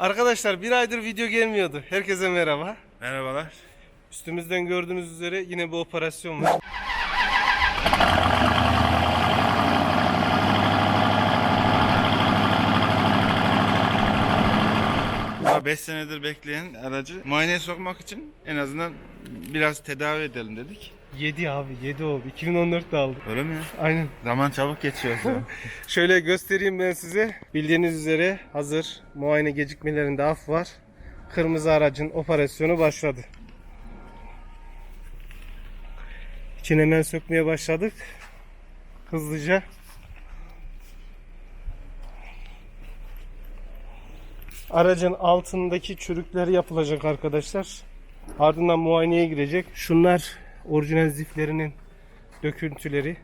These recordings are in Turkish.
Arkadaşlar bir aydır video gelmiyordu. Herkese merhaba. Merhabalar. Üstümüzden gördüğünüz üzere yine bir operasyon var. Daha 5 senedir bekleyen aracı muayeneye sokmak için en azından biraz tedavi edelim dedik. 7 abi 7 oldu. 2014'te aldık. Öyle mi ya? Aynen. Zaman çabuk geçiyor. Şöyle göstereyim ben size. Bildiğiniz üzere hazır muayene gecikmelerinde af var. Kırmızı aracın operasyonu başladı. İçini hemen sökmeye başladık. Hızlıca. Aracın altındaki çürükler yapılacak arkadaşlar. Ardından muayeneye girecek. Şunlar orijinal ziflerinin döküntüleri.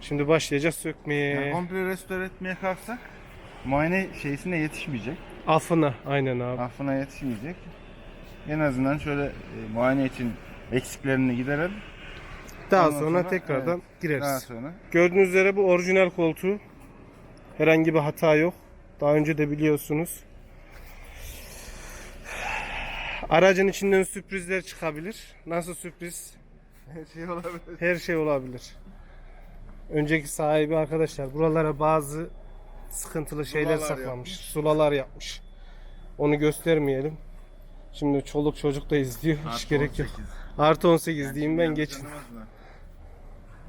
Şimdi başlayacağız sökmeye. yani komple restore etmeye kalksak muayene şeysine yetişmeyecek. Afına aynen abi. Affına yetişmeyecek. En azından şöyle e, muayene için eksiklerini giderelim. Daha sonra, sonra, tekrardan evet, gireriz. Daha sonra Gördüğünüz üzere bu orijinal koltuğu. Herhangi bir hata yok. Daha önce de biliyorsunuz. Aracın içinden sürprizler çıkabilir. Nasıl sürpriz? her şey olabilir. Her şey olabilir. Önceki sahibi arkadaşlar buralara bazı sıkıntılı şeyler Sulalar saklamış. yapmış. Sulalar yapmış. Onu göstermeyelim. Şimdi çoluk çocuk da izliyor. Hiç Artı gerek yok. 18. Artı 18 diyeyim ben Yanlış geçin.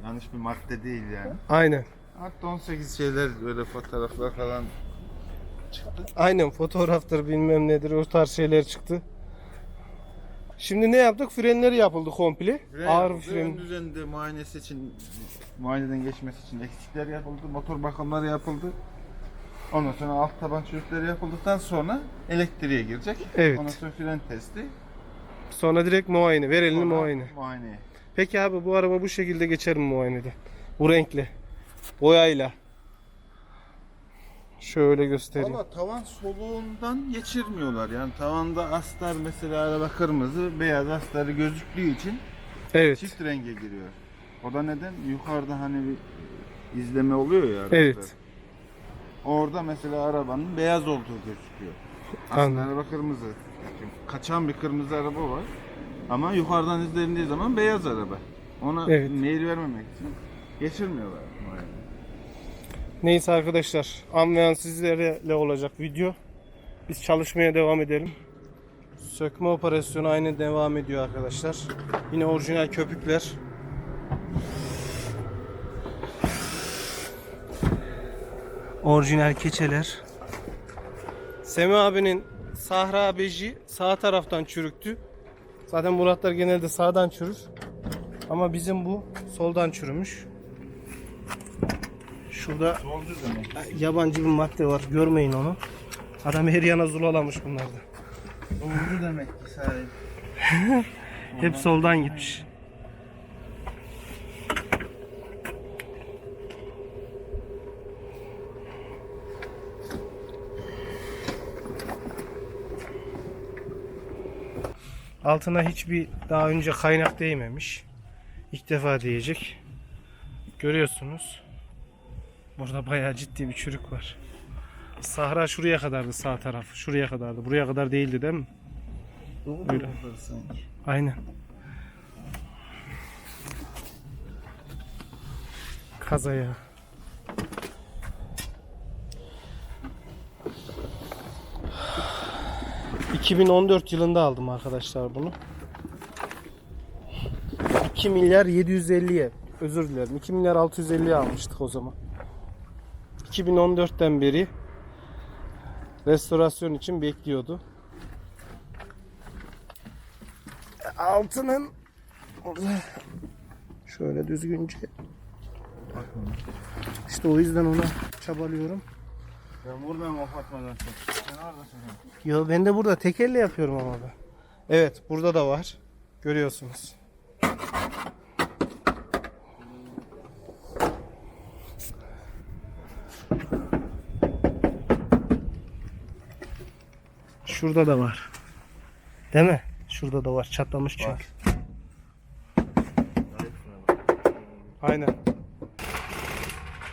Yanlış bir madde değil yani. Aynen. Artı 18 şeyler böyle fotoğraflar falan çıktı. Aynen fotoğraftır bilmem nedir o tarz şeyler çıktı. Şimdi ne yaptık? Frenleri yapıldı komple. Ağır Ön fren. düzeninde muayenesi için muayeneden geçmesi için eksikler yapıldı, motor bakımları yapıldı. Ondan sonra alt taban çürükleri yapıldıktan sonra elektriğe girecek. Evet. Ondan sonra fren testi. Sonra direkt muayene. Ver elini sonra muayene. Muayeneye. Peki abi bu araba bu şekilde geçer mi muayenede? Bu renkle. Boyayla. Şöyle göstereyim. Valla tavan soluğundan geçirmiyorlar. Yani tavanda astar mesela araba kırmızı, beyaz astarı gözüktüğü için Evet. çift renge giriyor. O da neden? Yukarıda hani bir izleme oluyor ya. araçta. Evet. Orada mesela arabanın beyaz olduğu gözüküyor. Aslında Anladım. araba kırmızı. Kaçan bir kırmızı araba var. Ama yukarıdan izlendiği zaman beyaz araba. Ona Evet. mail vermemek için geçirmiyorlar. Neyse arkadaşlar. Anlayan sizlerle olacak video. Biz çalışmaya devam edelim. Sökme operasyonu aynı devam ediyor arkadaşlar. Yine orijinal köpükler. Orijinal keçeler. Semi abinin Sahra beji sağ taraftan çürüktü. Zaten Muratlar genelde sağdan çürür. Ama bizim bu soldan çürümüş. Şurada yabancı bir madde var. Görmeyin onu. Adam her yana zulalamış bunlarda. Solcu demek ki sahip. Hep soldan gitmiş. Altına hiçbir daha önce kaynak değmemiş. İlk defa değecek. Görüyorsunuz. Burada bayağı ciddi bir çürük var. Sahra şuraya kadardı sağ taraf. Şuraya kadardı. Buraya kadar değildi değil mi? Öyle. sanki. Aynen. Kazaya. ...2014 yılında aldım arkadaşlar bunu. 2 milyar 750'ye... ...özür dilerim... ...2 milyar 650'ye almıştık o zaman. 2014'ten beri... ...restorasyon için bekliyordu. altının orada şöyle düzgünce işte o yüzden ona çabalıyorum. Ben vurmam o Fatma'dan çok. Sen. Yo ben de burada tek elle yapıyorum ama ben. Evet burada da var. Görüyorsunuz. Şurada da var. Değil mi? Şurada da var. Çatlamış çünkü. Var. Aynen.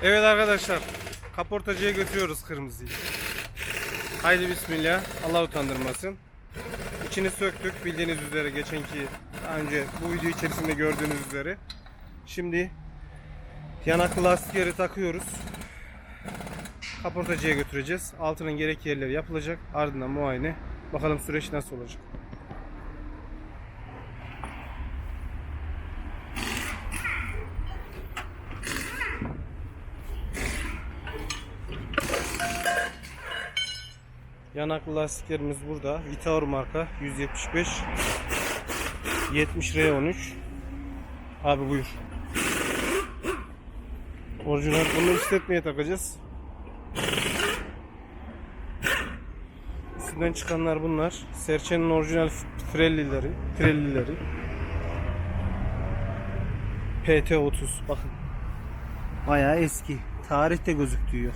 Evet arkadaşlar. Kaportacıya götürüyoruz kırmızıyı. Haydi bismillah. Allah utandırmasın. İçini söktük bildiğiniz üzere geçenki daha önce bu video içerisinde gördüğünüz üzere. Şimdi yanaklı lastikleri takıyoruz. Kaportacıya götüreceğiz. Altının gerek yerleri yapılacak. Ardından muayene. Bakalım süreç nasıl olacak. Yanaklı lastiklerimiz burada. Vitaor marka 175 70 R13 Abi buyur. Orijinal bunu işletmeye takacağız. Üstünden çıkanlar bunlar. Serçe'nin orijinal Pirelli'leri, Pirelli'leri. PT30 bakın. Bayağı eski. Tarihte gözüktüğü yok.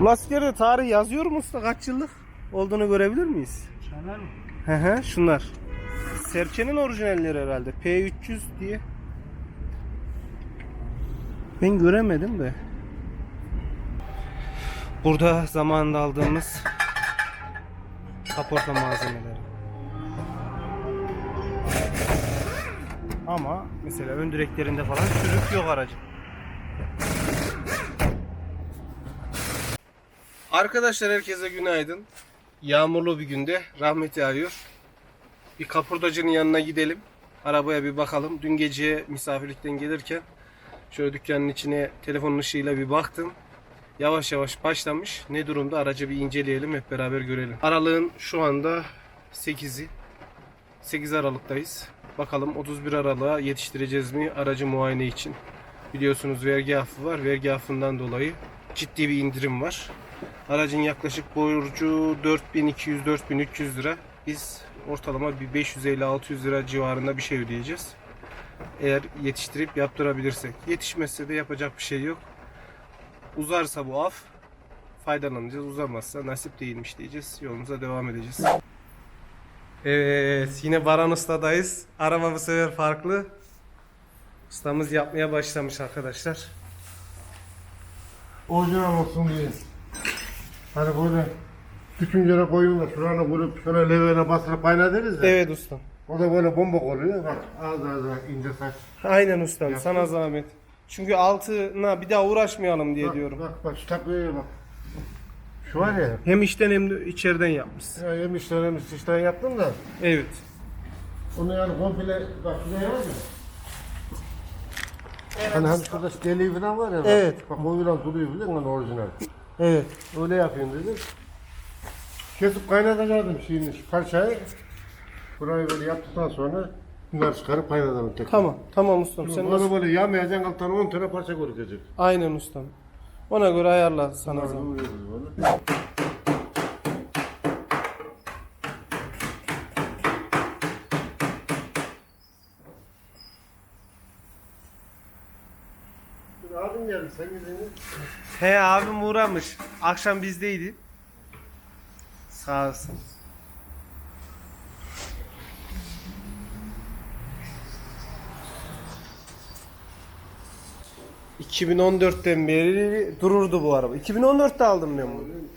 Bu lastiklerde tarih yazıyor mu usta? Kaç yıllık olduğunu görebilir miyiz? Şaner mi? Hı hı şunlar. Serçe'nin orijinalleri herhalde. P300 diye. Ben göremedim de. Burada zamanında aldığımız kaporta malzemeleri. Ama mesela ön direklerinde falan çürük yok aracın. Arkadaşlar herkese günaydın. Yağmurlu bir günde rahmet yağıyor. Bir kapurdacının yanına gidelim. Arabaya bir bakalım. Dün gece misafirlikten gelirken şöyle dükkanın içine telefonun ışığıyla bir baktım. Yavaş yavaş başlamış. Ne durumda aracı bir inceleyelim hep beraber görelim. Aralığın şu anda 8'i. 8 Aralık'tayız. Bakalım 31 Aralık'a yetiştireceğiz mi aracı muayene için. Biliyorsunuz vergi affı var. Vergi affından dolayı ciddi bir indirim var. Aracın yaklaşık borcu 4200-4300 lira. Biz ortalama bir 550-600 lira civarında bir şey ödeyeceğiz. Eğer yetiştirip yaptırabilirsek. Yetişmezse de yapacak bir şey yok. Uzarsa bu af faydalanacağız. Uzamazsa nasip değilmiş diyeceğiz. Yolumuza devam edeceğiz. Evet yine Baran Usta'dayız. Araba bu sefer farklı. Ustamız yapmaya başlamış arkadaşlar. Orijinal olsun diye. Hani böyle bütün yere koyun da şurana vurup şöyle leveğine basılıp kaynatırız ya. Evet ustam. O da böyle bomba oluyor. Bak az az ince saç. Aynen ustam Yaptın. sana zahmet. Çünkü altına bir daha uğraşmayalım diye bak, diyorum. Bak bak şu takviye bak. Şu var ya. Hem içten hem de içeriden yapmışsın. Ya yemişler yemiş işten yaptım da. Evet. Onu yani komple bak şuraya var ya. Hani hani şurada deliği falan var ya. Bak, Evet. Bak o falan duruyor biliyor musun orijinal. Evet. Öyle yapayım dedim. Kesip kaynatacaktım şeyini, şu parçayı. Burayı böyle yaptıktan sonra bunları çıkarıp kaynatalım tekrar. Tamam. Tamam ustam. Sen Sen Bunu nasıl? böyle yağmayacaksın alttan 10 tane parça görükecek. Aynen ustam. Ona göre ayarla sana. Bir Abim geldi sen gidin. He abim uğramış. Akşam bizdeydi. Sağ olsun. ...2014'ten beri dururdu bu araba. 2014'te aldım ben bunu.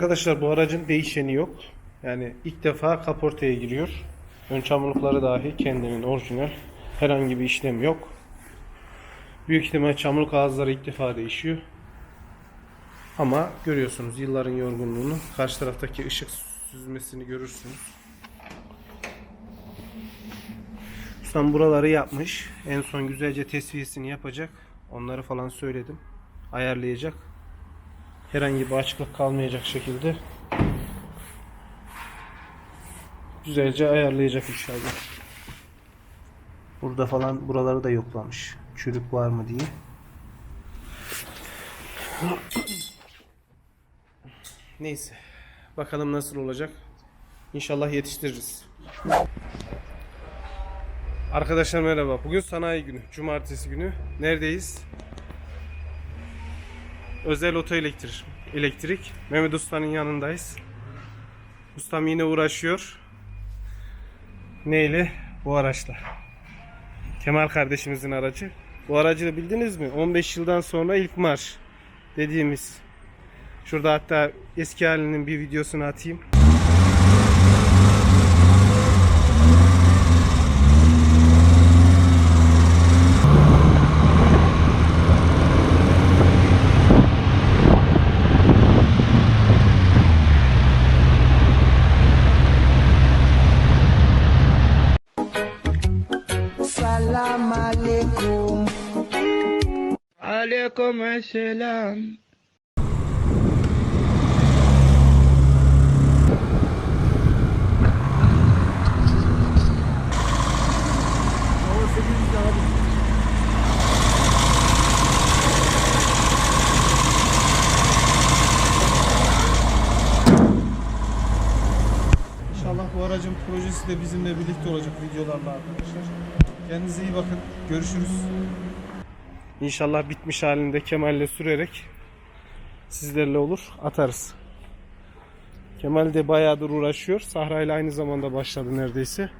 Arkadaşlar bu aracın değişeni yok. Yani ilk defa kaportaya giriyor. Ön çamurlukları dahi kendinin orijinal. Herhangi bir işlem yok. Büyük ihtimal çamurluk ağızları ilk defa değişiyor. Ama görüyorsunuz yılların yorgunluğunu. Karşı taraftaki ışık süzmesini görürsünüz. Ustam buraları yapmış. En son güzelce tesviyesini yapacak. Onları falan söyledim. Ayarlayacak herhangi bir açıklık kalmayacak şekilde güzelce ayarlayacak inşallah. Burada falan buraları da yoklamış. Çürük var mı diye. Neyse. Bakalım nasıl olacak. İnşallah yetiştiririz. Arkadaşlar merhaba. Bugün sanayi günü. Cumartesi günü. Neredeyiz? Özel Oto Elektrik. Elektrik. Mehmet Usta'nın yanındayız. Ustam yine uğraşıyor. Neyle? Bu araçla. Kemal kardeşimizin aracı. Bu aracı da bildiniz mi? 15 yıldan sonra ilk marş dediğimiz. Şurada hatta eski halinin bir videosunu atayım. Assalam. İnşallah bu aracın projesi de bizimle birlikte olacak videolarla arkadaşlar. Kendinize iyi bakın. Görüşürüz. İnşallah bitmiş halinde Kemal'le sürerek sizlerle olur atarız. Kemal de bayağıdır uğraşıyor. Sahra ile aynı zamanda başladı neredeyse.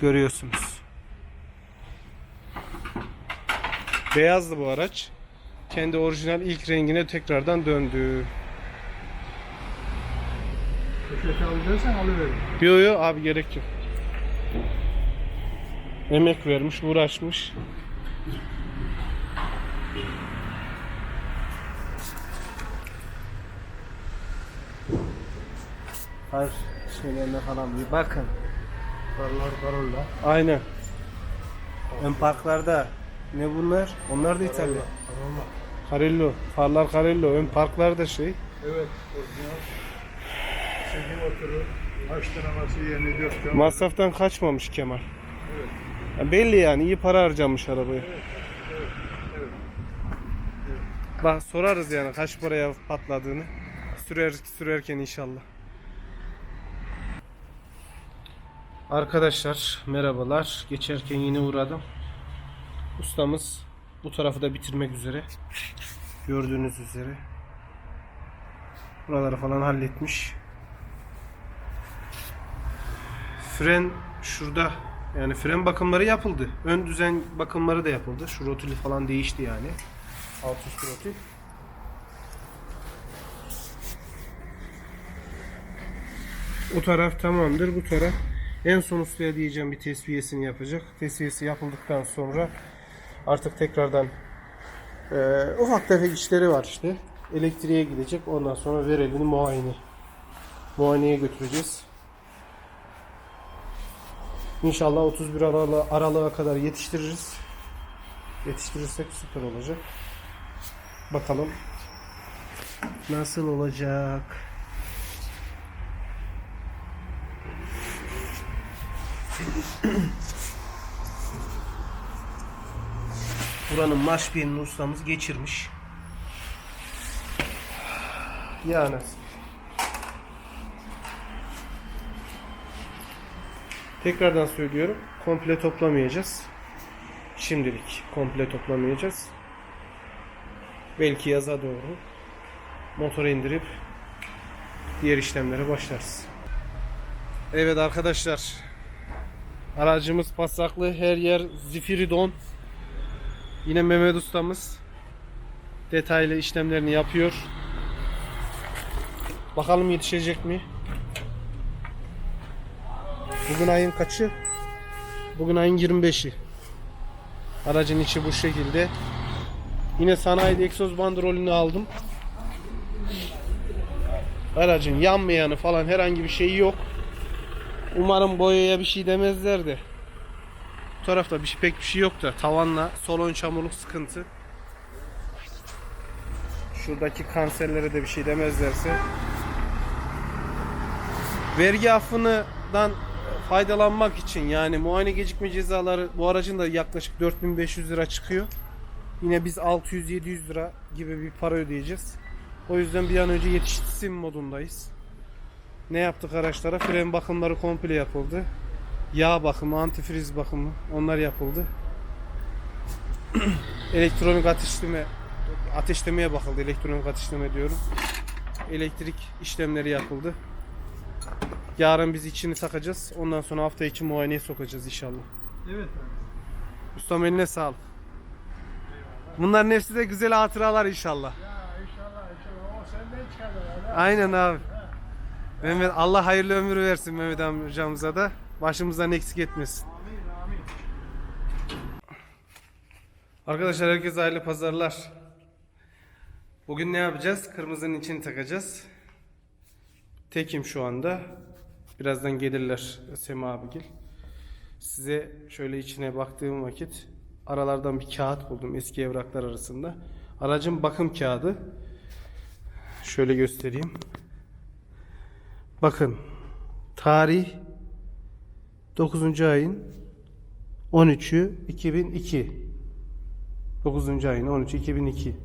Görüyorsunuz. Beyazdı bu araç. Kendi orijinal ilk rengine tekrardan döndü. Poşeti alacaksan alıverin. Yo yo abi gerek yok. Emek vermiş, uğraşmış. Hayır, şeylerine falan bir bakın. Karlar karolla. Aynen. Ön parklarda ne bunlar? Onlar da İtalya. Carello, farlar Carello. Ön parklar da şey. Evet. Orijinal. Motoru. Kaç denemesi 24 tane. Masraftan kaçmamış Kemal. Ya belli yani iyi para harcamış arabaya. Bak sorarız yani kaç paraya patladığını. Sürer sürerken inşallah. Arkadaşlar merhabalar. Geçerken yine uğradım. Ustamız bu tarafı da bitirmek üzere. Gördüğünüz üzere. Buraları falan halletmiş. Fren şurada yani fren bakımları yapıldı. Ön düzen bakımları da yapıldı. Şu rotülü falan değişti yani. Alt üst rotül. O taraf tamamdır. Bu taraf en son ustaya diyeceğim bir tesviyesini yapacak. Tesviyesi yapıldıktan sonra artık tekrardan eee, ufak tefek işleri var işte. Elektriğe gidecek. Ondan sonra verelini muayene. Muayeneye götüreceğiz. İnşallah 31 aralığa, aralığa kadar yetiştiririz. Yetiştirirsek süper olacak. Bakalım nasıl olacak. Buranın marşpiyenini ustamız geçirmiş. Yani Tekrardan söylüyorum. Komple toplamayacağız. Şimdilik komple toplamayacağız. Belki yaza doğru motoru indirip diğer işlemlere başlarız. Evet arkadaşlar. Aracımız pasaklı. Her yer zifiri don. Yine Mehmet ustamız detaylı işlemlerini yapıyor. Bakalım yetişecek mi? Bugün ayın kaçı? Bugün ayın 25'i. Aracın içi bu şekilde. Yine sanayide egzoz bandrolünü aldım. Aracın yanmayanı falan herhangi bir şey yok. Umarım boyaya bir şey demezler de. Bu tarafta bir şey, pek bir şey yok da tavanla sol ön çamurluk sıkıntı. Şuradaki kanserlere de bir şey demezlerse. Vergi affından faydalanmak için yani muayene gecikme cezaları bu aracın da yaklaşık 4500 lira çıkıyor. Yine biz 600-700 lira gibi bir para ödeyeceğiz. O yüzden bir an önce yetişsin modundayız. Ne yaptık araçlara? Fren bakımları komple yapıldı. Yağ bakımı, antifriz bakımı onlar yapıldı. Elektronik ateşleme ateşlemeye bakıldı. Elektronik ateşleme diyorum. Elektrik işlemleri yapıldı. Yarın biz içini takacağız. Ondan sonra hafta içi muayeneye sokacağız inşallah. Evet. Ustam eline sağlık. Bunların hepsi de güzel hatıralar inşallah. İnşallah inşallah o senden çıkar Aynen abi. Mehmet Allah hayırlı ömür versin Mehmet amcamıza da. Başımızdan eksik etmesin. Arkadaşlar herkese hayırlı pazarlar. Bugün ne yapacağız? Kırmızının içini takacağız. Tekim şu anda. Birazdan gelirler Sema abigil. Size şöyle içine baktığım vakit aralardan bir kağıt buldum eski evraklar arasında. Aracın bakım kağıdı. Şöyle göstereyim. Bakın tarih 9. ayın 13'ü 2002 9. ayın 13 2002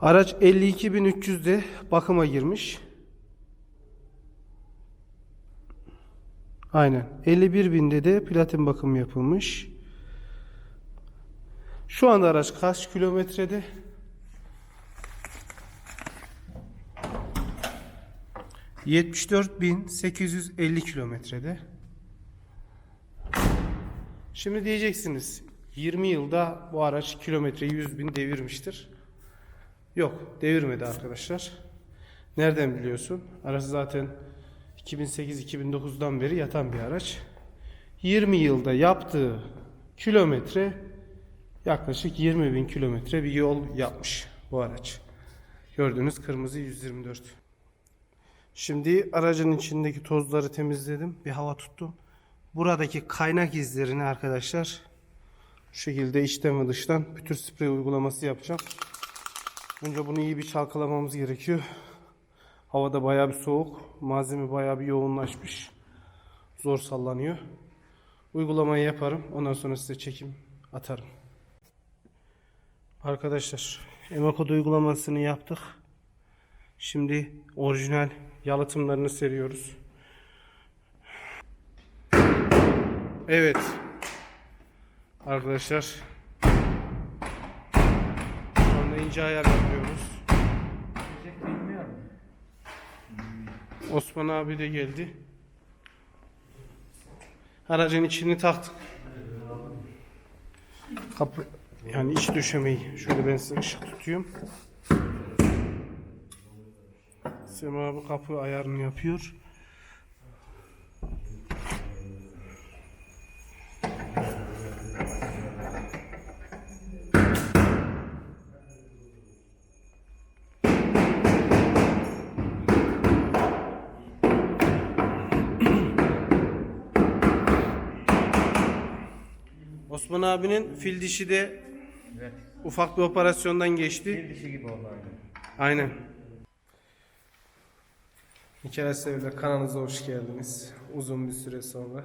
Araç 52.300'de bakıma girmiş. Aynen. 51.000'de de platin bakım yapılmış. Şu anda araç kaç kilometrede? ...74.850 kilometrede. Şimdi diyeceksiniz... ...20 yılda bu araç kilometre 100.000 devirmiştir. Yok, devirmedi arkadaşlar. Nereden biliyorsun? Araç zaten 2008-2009'dan beri yatan bir araç. 20 yılda yaptığı kilometre yaklaşık 20 bin kilometre bir yol yapmış bu araç. Gördüğünüz kırmızı 124. Şimdi aracın içindeki tozları temizledim. Bir hava tuttum. Buradaki kaynak izlerini arkadaşlar şu şekilde içten ve dıştan pütür sprey uygulaması yapacağım. Önce bunu iyi bir çalkalamamız gerekiyor. Havada bayağı bir soğuk. Malzeme bayağı bir yoğunlaşmış. Zor sallanıyor. Uygulamayı yaparım. Ondan sonra size çekim atarım. Arkadaşlar Emokod uygulamasını yaptık. Şimdi orijinal yalıtımlarını seriyoruz. Evet. Arkadaşlar şu anda ince ayar yapıyoruz. Osman abi de geldi. Aracın içini taktık. Kapı yani iç döşemeyi şöyle ben size ışık tutuyorum. Sema abi kapı ayarını yapıyor. Osman abinin fil dişi de ufak bir operasyondan geçti. Fil dişi gibi oldu aynen. Aynen. Bir kere sevgiler kanalınıza hoş geldiniz. Uzun bir süre sonra.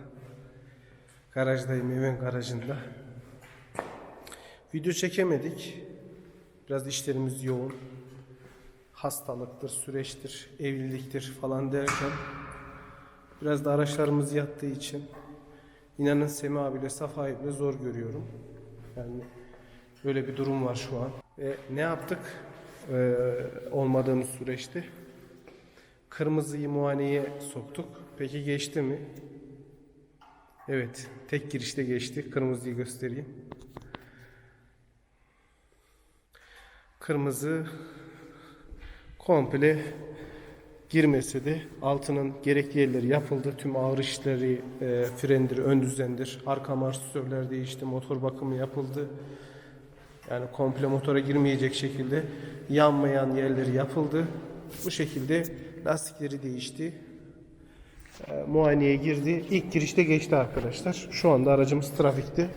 Garajdayım evin garajında. Video çekemedik. Biraz işlerimiz yoğun. Hastalıktır, süreçtir, evliliktir falan derken biraz da araçlarımız yattığı için İnanın Semi abiyle Safa abiyle zor görüyorum. Yani böyle bir durum var şu an. Ve ne yaptık ee, olmadığımız süreçte? Kırmızıyı muayeneye soktuk. Peki geçti mi? Evet, tek girişte geçti. Kırmızıyı göstereyim. Kırmızı komple girmese de altının gerekli yerleri yapıldı. Tüm ağır işleri, e, frendir, ön düzendir, arka amortisörler değişti, motor bakımı yapıldı. Yani komple motora girmeyecek şekilde yanmayan yerleri yapıldı. Bu şekilde lastikleri değişti. E, muayeneye girdi. İlk girişte geçti arkadaşlar. Şu anda aracımız trafikte.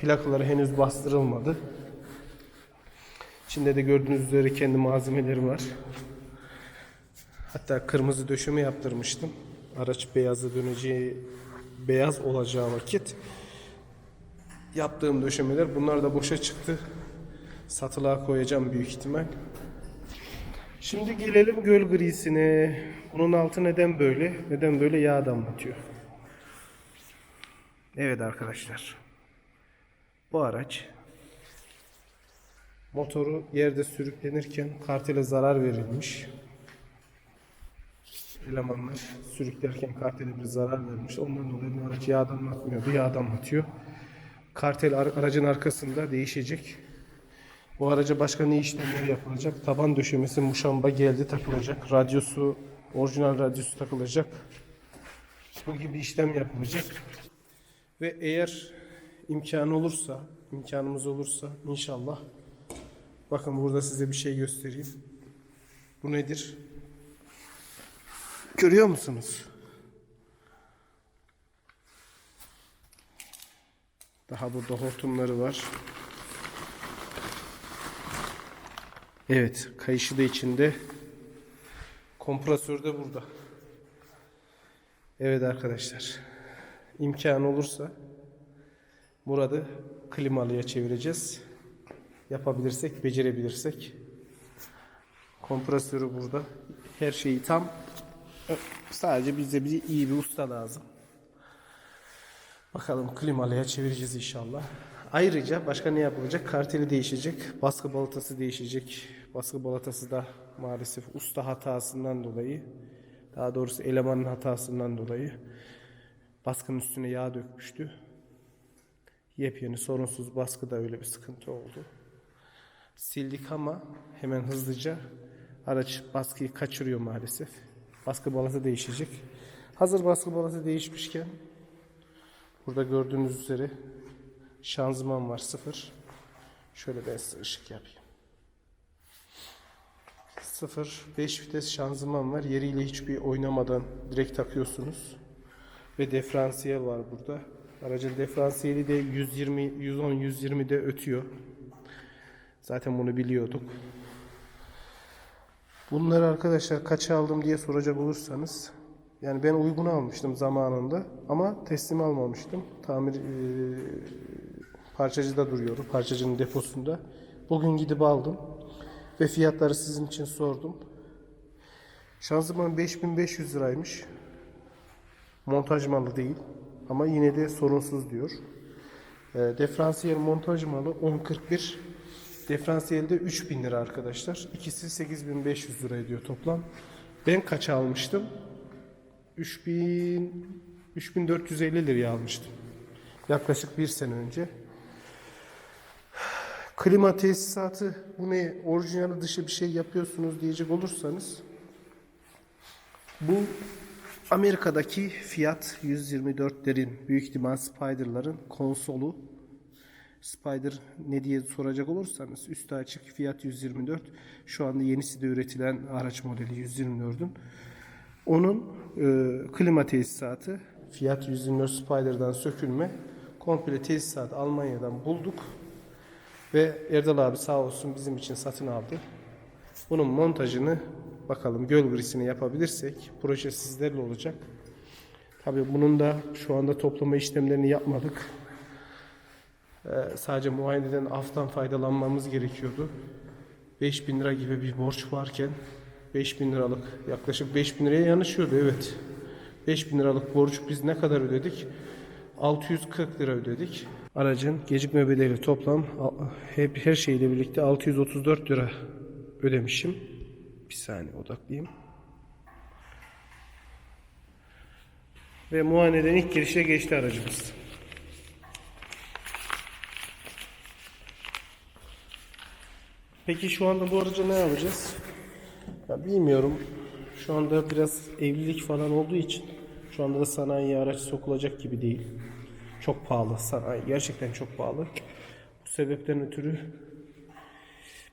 Plakaları henüz bastırılmadı. İçinde de gördüğünüz üzere kendi malzemeleri var. Hatta kırmızı döşeme yaptırmıştım. Araç beyaza döneceği, beyaz olacağı vakit yaptığım döşemeler bunlar da boşa çıktı. Satılığa koyacağım büyük ihtimal. Şimdi gelelim göl grisine. Bunun altı neden böyle? Neden böyle yağ damlatıyor? Evet arkadaşlar. Bu araç motoru yerde sürüklenirken kartele zarar verilmiş. Elemanlar sürüklerken kartele bir zarar vermiş. Ondan dolayı bu araç yağ damlatmıyordu. Yağ damlatıyor. Kartel ar- aracın arkasında değişecek. Bu araca başka ne işlemler yapılacak? Taban döşemesi muşamba geldi takılacak. Radyosu, orijinal radyosu takılacak. Bu gibi işlem yapılacak. Ve eğer imkanı olursa, imkanımız olursa inşallah bakın burada size bir şey göstereyim. Bu nedir? Görüyor musunuz? Daha burada hortumları var. Evet, kayışı da içinde. Kompresör de burada. Evet arkadaşlar. İmkan olursa Murat'ı klimalıya çevireceğiz. Yapabilirsek, becerebilirsek. Kompresörü burada. Her şeyi tam. Sadece bize bir iyi bir usta lazım. Bakalım klimalıya çevireceğiz inşallah. Ayrıca başka ne yapılacak? Karteli değişecek. Baskı balatası değişecek. Baskı balatası da maalesef usta hatasından dolayı daha doğrusu elemanın hatasından dolayı baskının üstüne yağ dökmüştü. Yepyeni sorunsuz baskıda öyle bir sıkıntı oldu. Sildik ama hemen hızlıca araç baskıyı kaçırıyor maalesef. Baskı balata değişecek. Hazır baskı balata değişmişken burada gördüğünüz üzere şanzıman var sıfır. Şöyle ben ışık yapayım. Sıfır 5 vites şanzıman var. Yeriyle hiçbir oynamadan direkt takıyorsunuz. Ve diferansiyel var burada. Aracın diferansiyeli de 120 110 120'de ötüyor. Zaten bunu biliyorduk. Bunları arkadaşlar kaça aldım diye soracak olursanız yani ben uygun almıştım zamanında ama teslim almamıştım. Tamir eee, parçacıda duruyordu. Parçacının deposunda. Bugün gidip aldım ve fiyatları sizin için sordum. Şanzıman 5500 liraymış. Montaj malı değil ama yine de sorunsuz diyor. E, diferansiyel montaj malı 1041. Diferansiyel de 3000 lira arkadaşlar. İkisi 8500 lira ediyor toplam. Ben kaça almıştım? 3000 3450 liraya almıştım. Yaklaşık bir sene önce. Klima tesisatı bu ne orijinali dışı bir şey yapıyorsunuz diyecek olursanız bu Amerika'daki Fiat 124'lerin büyük ihtimal Spider'ların konsolu Spider ne diye soracak olursanız üstü açık Fiat 124 şu anda yenisi de üretilen araç modeli 124'ün onun e, klima tesisatı Fiat 124 Spider'dan sökülme komple tesisat Almanya'dan bulduk ve Erdal abi sağ olsun bizim için satın aldı. Bunun montajını bakalım göl grisini yapabilirsek proje sizlerle olacak. Tabii bunun da şu anda toplama işlemlerini yapmadık. Ee, sadece muayeneden aftan faydalanmamız gerekiyordu. 5000 lira gibi bir borç varken 5000 liralık yaklaşık 5000 liraya yanışıyordu evet. 5000 liralık borç biz ne kadar ödedik? 640 lira ödedik. Aracın gecikme bedeli toplam hep her şeyle birlikte 634 lira ödemişim. Bir saniye odaklayayım. Ve muayeneden ilk girişe geçti aracımız. Peki şu anda bu aracı ne yapacağız? Ya bilmiyorum. Şu anda biraz evlilik falan olduğu için şu anda da sanayiye araç sokulacak gibi değil. Çok pahalı. Sanayi gerçekten çok pahalı. Bu sebepten ötürü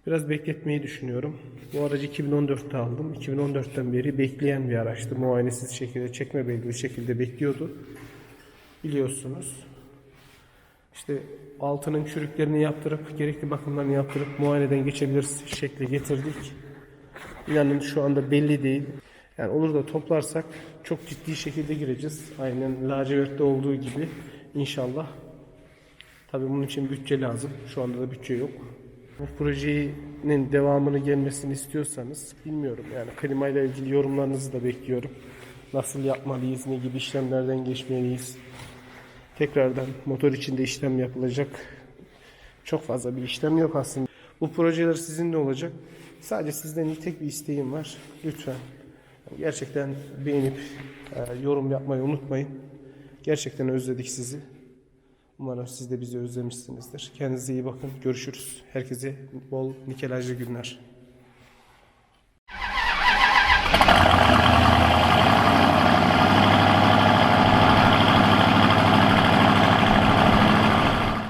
biraz bekletmeyi düşünüyorum. Bu aracı 2014'te aldım. 2014'ten beri bekleyen bir araçtı. Muayenesiz şekilde, çekme belgeli şekilde bekliyordu. Biliyorsunuz. İşte altının çürüklerini yaptırıp, gerekli bakımlarını yaptırıp muayeneden geçebilir şekle getirdik. İnanın şu anda belli değil. Yani olur da toplarsak çok ciddi şekilde gireceğiz. Aynen lacivertte olduğu gibi inşallah. Tabii bunun için bütçe lazım. Şu anda da bütçe yok. Bu projeyi serinin devamını gelmesini istiyorsanız bilmiyorum yani klimayla ilgili yorumlarınızı da bekliyorum. Nasıl yapmalıyız, ne gibi işlemlerden geçmeliyiz. Tekrardan motor içinde işlem yapılacak. Çok fazla bir işlem yok aslında. Bu projeler sizinle olacak. Sadece sizden tek bir isteğim var. Lütfen gerçekten beğenip e, yorum yapmayı unutmayın. Gerçekten özledik sizi. Umarım siz de bizi özlemişsinizdir. Kendinize iyi bakın. Görüşürüz. Herkese bol nikelajlı günler.